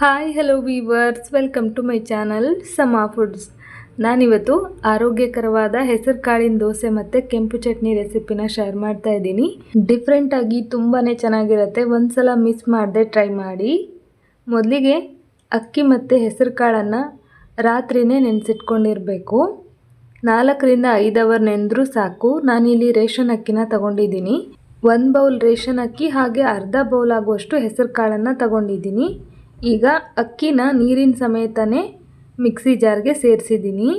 Hi hello viewers welcome to my channel Sama foods ನಾನಿವತ್ತು ಆರೋಗ್ಯಕರವಾದ ಹೆಸರು ಕಾಳಿನ ದೋಸೆ ಮತ್ತು ಕೆಂಪು ಚಟ್ನಿ ರೆಸಿಪಿನ ಶೇರ್ ಮಾಡ್ತಾ ಇದ್ದೀನಿ. ಡಿಫ್ರೆಂಟಾಗಿ ತುಂಬಾ ಚೆನ್ನಾಗಿರುತ್ತೆ. ಒಂದ್ಸಲ ಮಿಸ್ ಮಾಡದೆ ಟ್ರೈ ಮಾಡಿ. ಮೊದಲಿಗೆ ಅಕ್ಕಿ ಮತ್ತು ಹೆಸರು ಕಾಳನ್ನು ರಾತ್ರಿನೇ ನೆನೆಸಿಟ್ಕೊಂಡಿರಬೇಕು. ನಾಲ್ಕರಿಂದ ಐದು ಅವರ್ ನೆನೆದ್ರೂ ಸಾಕು. ನಾನಿಲ್ಲಿ ರೇಷನ್ ಅಕ್ಕಿನ ತಗೊಂಡಿದ್ದೀನಿ. ಒಂದು ಬೌಲ್ ರೇಷನ್ ಅಕ್ಕಿ ಹಾಗೆ ಅರ್ಧ ಬೌಲ್ ಆಗುವಷ್ಟು ಹೆಸರು ಕಾಳನ್ನು ತಗೊಂಡಿದ್ದೀನಿ. ಈಗ ಅಕ್ಕಿನ ನೀರಿನ ಸಮೇತನೇ ಮಿಕ್ಸಿ ಜಾರ್ಗೆ ಸೇರಿಸಿದ್ದೀನಿ.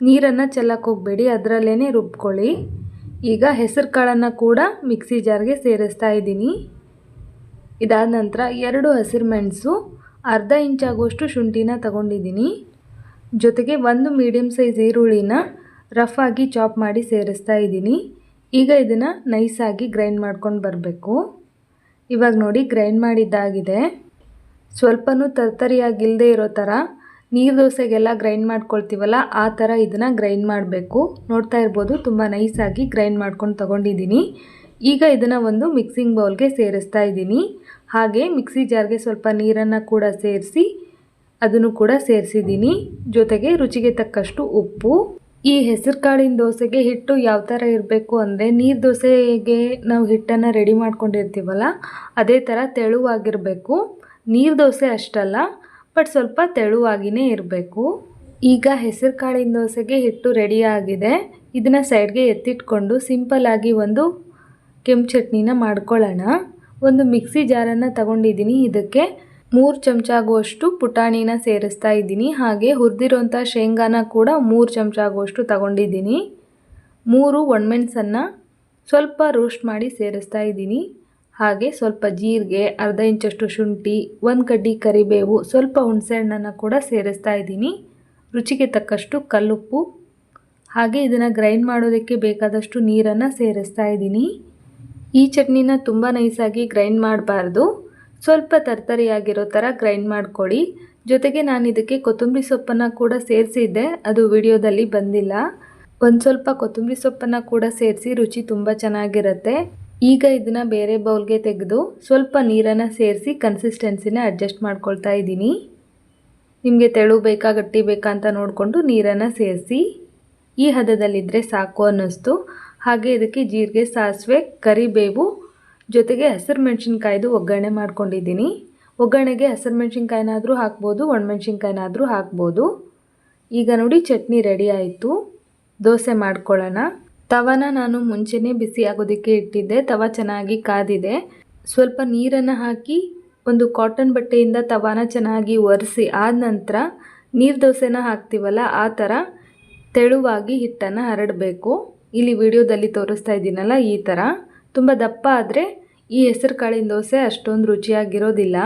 ನೀರನ್ನು ಚೆಲ್ಲಕ್ಕೆ ಹೋಗಬೇಡಿ ಅದರಲ್ಲೇ ರುಬ್ಕೊಳ್ಳಿ. ಈಗ ಹೆಸರು ಕಾಳನ್ನು ಕೂಡ ಮಿಕ್ಸಿ ಜಾರ್ಗೆ ಸೇರಿಸ್ತಾ ಇದ್ದೀನಿ. ಇದಾದ ನಂತರ ಎರಡು ಹಸಿರು ಮೆಣಸು, ಅರ್ಧ ಇಂಚಾಗುವಷ್ಟು ಶುಂಠಿನ ತಗೊಂಡಿದ್ದೀನಿ. ಜೊತೆಗೆ ಒಂದು ಮೀಡಿಯಮ್ ಸೈಜ್ ಈರುಳ್ಳಿನ ರಫ್ ಆಗಿ ಚಾಪ್ ಮಾಡಿ ಸೇರಿಸ್ತಾ ಇದ್ದೀನಿ. ಈಗ ಇದನ್ನು ನೈಸಾಗಿ ಗ್ರೈಂಡ್ ಮಾಡ್ಕೊಂಡು ಬರಬೇಕು. ಇವಾಗ ನೋಡಿ ಗ್ರೈಂಡ್ ಮಾಡಿದ್ದಾಗಿದೆ. ಸ್ವಲ್ಪನೂ ತರ್ತರಿಯಾಗಿಲ್ಲದೆ ಇರೋ ಥರ ನೀರು ದೋಸೆಗೆಲ್ಲ ಗ್ರೈಂಡ್ ಮಾಡ್ಕೊಳ್ತೀವಲ್ಲ, ಆ ಥರ ಇದನ್ನು ಗ್ರೈಂಡ್ ಮಾಡಬೇಕು. ನೋಡ್ತಾ ಇರ್ಬೋದು, ತುಂಬ ನೈಸಾಗಿ ಗ್ರೈಂಡ್ ಮಾಡ್ಕೊಂಡು ತೊಗೊಂಡಿದ್ದೀನಿ. ಈಗ ಇದನ್ನು ಒಂದು ಮಿಕ್ಸಿಂಗ್ ಬೌಲ್ಗೆ ಸೇರಿಸ್ತಾ ಇದ್ದೀನಿ. ಹಾಗೆ ಮಿಕ್ಸಿ ಜಾರ್ಗೆ ಸ್ವಲ್ಪ ನೀರನ್ನು ಕೂಡ ಸೇರಿಸಿ, ಅದನ್ನು ಕೂಡ ಸೇರಿಸಿದ್ದೀನಿ. ಜೊತೆಗೆ ರುಚಿಗೆ ತಕ್ಕಷ್ಟು ಉಪ್ಪು. ಈ ಹೆಸರು ಕಾಳಿನ ದೋಸೆಗೆ ಹಿಟ್ಟು ಯಾವ ಥರ ಇರಬೇಕು ಅಂದರೆ, ನೀರು ದೋಸೆಗೆ ನಾವು ಹಿಟ್ಟನ್ನು ರೆಡಿ ಮಾಡ್ಕೊಂಡಿರ್ತೀವಲ್ಲ, ಅದೇ ಥರ ತೆಳುವಾಗಿರಬೇಕು. ನೀರು ದೋಸೆ ಅಷ್ಟಲ್ಲ ಬಟ್ ಸ್ವಲ್ಪ ತೆಳುವಾಗಿಯೇ ಇರಬೇಕು. ಈಗ ಹೆಸರು ಕಾಳಿನ ದೋಸೆಗೆ ಹಿಟ್ಟು ರೆಡಿ ಆಗಿದೆ. ಇದನ್ನು ಸೈಡ್ಗೆ ಎತ್ತಿಟ್ಕೊಂಡು ಸಿಂಪಲ್ಲಾಗಿ ಒಂದು ಕೆಂಪು ಚಟ್ನಿನ ಮಾಡ್ಕೊಳ್ಳೋಣ. ಒಂದು ಮಿಕ್ಸಿ ಜಾರನ್ನು ತಗೊಂಡಿದ್ದೀನಿ ಇದಕ್ಕೆ. ಮೂರು ಚಮಚ ಆಗುವಷ್ಟು ಪುಟಾಣಿನ ಸೇರಿಸ್ತಾ ಇದ್ದೀನಿ. ಹಾಗೆ ಹುರಿದಿರೋಂಥ ಶೇಂಗಾನ ಕೂಡ ಮೂರು ಚಮಚ ಆಗುವಷ್ಟು ತಗೊಂಡಿದ್ದೀನಿ. ಮೂರು ಒಣಮೆಣಸನ್ನು ಸ್ವಲ್ಪ ರೋಸ್ಟ್ ಮಾಡಿ ಸೇರಿಸ್ತಾ ಇದ್ದೀನಿ. ಹಾಗೆ ಸ್ವಲ್ಪ ಜೀರಿಗೆ, ಅರ್ಧ ಇಂಚಷ್ಟು ಶುಂಠಿ, ಒಂದು ಕಡ್ಡಿ ಕರಿಬೇವು, ಸ್ವಲ್ಪ ಹುಣಸೆಹಣ್ಣನ್ನು ಕೂಡ ಸೇರಿಸ್ತಾ ಇದ್ದೀನಿ. ರುಚಿಗೆ ತಕ್ಕಷ್ಟು ಕಲ್ಲುಪ್ಪು. ಹಾಗೆ ಇದನ್ನು ಗ್ರೈಂಡ್ ಮಾಡೋದಕ್ಕೆ ಬೇಕಾದಷ್ಟು ನೀರನ್ನು ಸೇರಿಸ್ತಾ ಇದ್ದೀನಿ. ಈ ಚಟ್ನಿನ ತುಂಬ ನೈಸಾಗಿ ಗ್ರೈಂಡ್ ಮಾಡಬಾರ್ದು. ಸ್ವಲ್ಪ ತರ್ತರಿಯಾಗಿರೋ ಥರ ಗ್ರೈಂಡ್ ಮಾಡ್ಕೊಳ್ಳಿ. ಜೊತೆಗೆ ನಾನು ಇದಕ್ಕೆ ಕೊತ್ತಂಬರಿ ಸೊಪ್ಪನ್ನು ಕೂಡ ಸೇರಿಸಿದ್ದೆ. ಅದು ವಿಡಿಯೋದಲ್ಲಿ ಬಂದಿಲ್ಲ. ಒಂದು ಸ್ವಲ್ಪ ಕೊತ್ತಂಬರಿ ಸೊಪ್ಪನ್ನು ಕೂಡ ಸೇರಿಸಿ ರುಚಿ ತುಂಬ ಚೆನ್ನಾಗಿರುತ್ತೆ. ಈಗ ಇದನ್ನು ಬೇರೆ ಬೌಲ್ಗೆ ತೆಗೆದು ಸ್ವಲ್ಪ ನೀರನ್ನು ಸೇರಿಸಿ ಕನ್ಸಿಸ್ಟೆನ್ಸಿನ ಅಡ್ಜಸ್ಟ್ ಮಾಡ್ಕೊಳ್ತಾ ಇದ್ದೀನಿ. ನಿಮಗೆ ತೆಳು ಬೇಕಾ, ಗಟ್ಟಿ ಬೇಕಾ ಅಂತ ನೋಡಿಕೊಂಡು ನೀರನ್ನು ಸೇರಿಸಿ. ಈ ಹದದಲ್ಲಿದ್ದರೆ ಸಾಕು ಅನ್ನಿಸ್ತು. ಹಾಗೆ ಇದಕ್ಕೆ ಜೀರಿಗೆ, ಸಾಸಿವೆ, ಕರಿಬೇವು ಜೊತೆಗೆ ಹಸಿರು ಮೆಣಸಿನ್ಕಾಯ್ದು ಒಗ್ಗರಣೆ ಮಾಡ್ಕೊಂಡಿದ್ದೀನಿ. ಒಗ್ಗರಣೆಗೆ ಹಸಿರು ಮೆಣಸಿನ್ಕಾಯಿನಾದರೂ ಹಾಕ್ಬೋದು, ಒಣಮೆಣ್ಸಿನ್ಕಾಯಿನಾದರೂ ಹಾಕ್ಬೋದು. ಈಗ ನೋಡಿ ಚಟ್ನಿ ರೆಡಿ ಆಯಿತು. ದೋಸೆ ಮಾಡ್ಕೊಳ್ಳೋಣ. ತವನ ನಾನು ಮುಂಚೆನೇ ಬಿಸಿ ಆಗೋದಕ್ಕೆ ಇಟ್ಟಿದ್ದೆ. ತವ ಚೆನ್ನಾಗಿ ಕಾದಿದೆ. ಸ್ವಲ್ಪ ನೀರನ್ನು ಹಾಕಿ ಒಂದು ಕಾಟನ್ ಬಟ್ಟೆಯಿಂದ ತವಾನ ಚೆನ್ನಾಗಿ ಒರೆಸಿ ಆದ ನಂತರ ನೀರು ದೋಸೆನ ಹಾಕ್ತೀವಲ್ಲ, ಆ ಥರ ತೆಳುವಾಗಿ ಹಿಟ್ಟನ್ನು ಹರಡಬೇಕು. ಇಲ್ಲಿ ವಿಡಿಯೋದಲ್ಲಿ ತೋರಿಸ್ತಾ ಇದ್ದೀನಲ್ಲ ಈ ಥರ ತುಂಬ ದಪ್ಪ ಆದರೆ ಈ ಹೆಸರು ಕಾಳಿನ ದೋಸೆ ಅಷ್ಟೊಂದು ರುಚಿಯಾಗಿರೋದಿಲ್ಲ.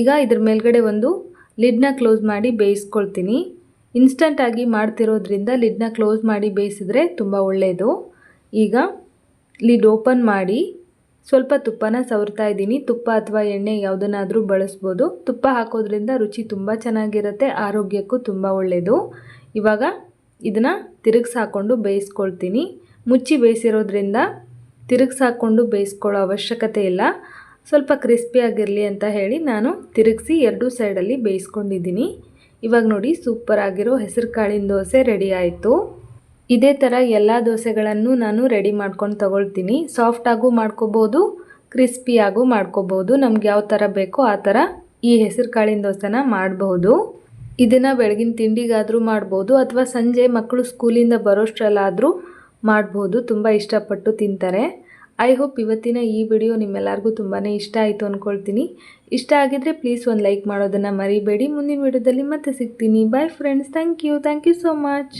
ಈಗ ಇದ್ರ ಮೇಲ್ಗಡೆ ಒಂದು ಲಿಡ್ನ ಕ್ಲೋಸ್ ಮಾಡಿ ಬೇಯಿಸ್ಕೊಳ್ತೀನಿ. ಇನ್ಸ್ಟಂಟಾಗಿ ಮಾಡ್ತಿರೋದ್ರಿಂದ ಲಿಡ್ನ ಕ್ಲೋಸ್ ಮಾಡಿ ಬೇಯಿಸಿದ್ರೆ ತುಂಬ ಒಳ್ಳೆಯದು ಈಗ ಲಿಡ್ ಓಪನ್ ಮಾಡಿ ಸ್ವಲ್ಪ ತುಪ್ಪನ ಸವರ್ತಾ ಇದ್ದೀನಿ. ತುಪ್ಪ ಅಥವಾ ಎಣ್ಣೆ ಯಾವುದನ್ನಾದರೂ ಬಳಸ್ಬೋದು. ತುಪ್ಪ ಹಾಕೋದ್ರಿಂದ ರುಚಿ ತುಂಬ ಚೆನ್ನಾಗಿರುತ್ತೆ, ಆರೋಗ್ಯಕ್ಕೂ ತುಂಬ ಒಳ್ಳೆಯದು ಇವಾಗ ಇದನ್ನು ತಿರುಗಿಸಿ ಹಾಕ್ಕೊಂಡು ಬೇಯಿಸ್ಕೊಳ್ತೀನಿ. ಮುಚ್ಚಿ ಬೇಯಿಸಿರೋದ್ರಿಂದ ತಿರುಗಿಸಿ ಹಾಕ್ಕೊಂಡು ಬೇಯಿಸ್ಕೊಳ್ಳೋ ಅವಶ್ಯಕತೆ ಇಲ್ಲ. ಸ್ವಲ್ಪ ಕ್ರಿಸ್ಪಿಯಾಗಿರಲಿ ಅಂತ ಹೇಳಿ ನಾನು ತಿರುಗಿಸಿ ಎರಡೂ ಸೈಡಲ್ಲಿ ಬೇಯಿಸ್ಕೊಂಡಿದ್ದೀನಿ. ಇವಾಗ ನೋಡಿ ಸೂಪರ್ ಆಗಿರೋ ಹೆಸರು ಕಾಳಿನ ದೋಸೆ ರೆಡಿ ಆಯಿತು. ಇದೇ ಥರ ಎಲ್ಲ ದೋಸೆಗಳನ್ನು ನಾನು ರೆಡಿ ಮಾಡ್ಕೊಂಡು ತಗೊಳ್ತೀನಿ. ಸಾಫ್ಟಾಗೂ ಮಾಡ್ಕೋಬೋದು ಕ್ರಿಸ್ಪಿಯಾಗೂ ಮಾಡ್ಕೋಬೋದು. ನಮ್ಗೆ ಯಾವ ಥರ ಬೇಕೋ ಆ ಥರ ಈ ಹೆಸರು ಕಾಳಿನ ದೋಸೆನ ಮಾಡಬಹುದು ಇದನ್ನು ಬೆಳಗಿನ ತಿಂಡಿಗಾದರೂ ಮಾಡ್ಬೋದು, ಅಥವಾ ಸಂಜೆ ಮಕ್ಕಳು ಸ್ಕೂಲಿಂದ ಬರೋಷ್ಟರಲ್ಲಾದರೂ ಮಾಡ್ಬೋದು. ತುಂಬ ಇಷ್ಟಪಟ್ಟು ತಿಂತಾರೆ. ಐ ಹೋಪ್ ಇವತ್ತಿನ ಈ ವಿಡಿಯೋ ನಿಮ್ಮೆಲ್ಲರಿಗೂ ತುಂಬಾ ಇಷ್ಟ ಆಯಿತು ಅಂದ್ಕೊಳ್ತೀನಿ ಇಷ್ಟ ಆಗಿದ್ರೆ ಪ್ಲೀಸ್ ಒಂದು ಲೈಕ್ ಮಾಡೋದನ್ನು ಮರಿಬೇಡಿ. ಮುಂದಿನ ವಿಡಿಯೋದಲ್ಲಿ ಮತ್ತೆ ಸಿಗ್ತೀನಿ. Bye friends thank you thank you so much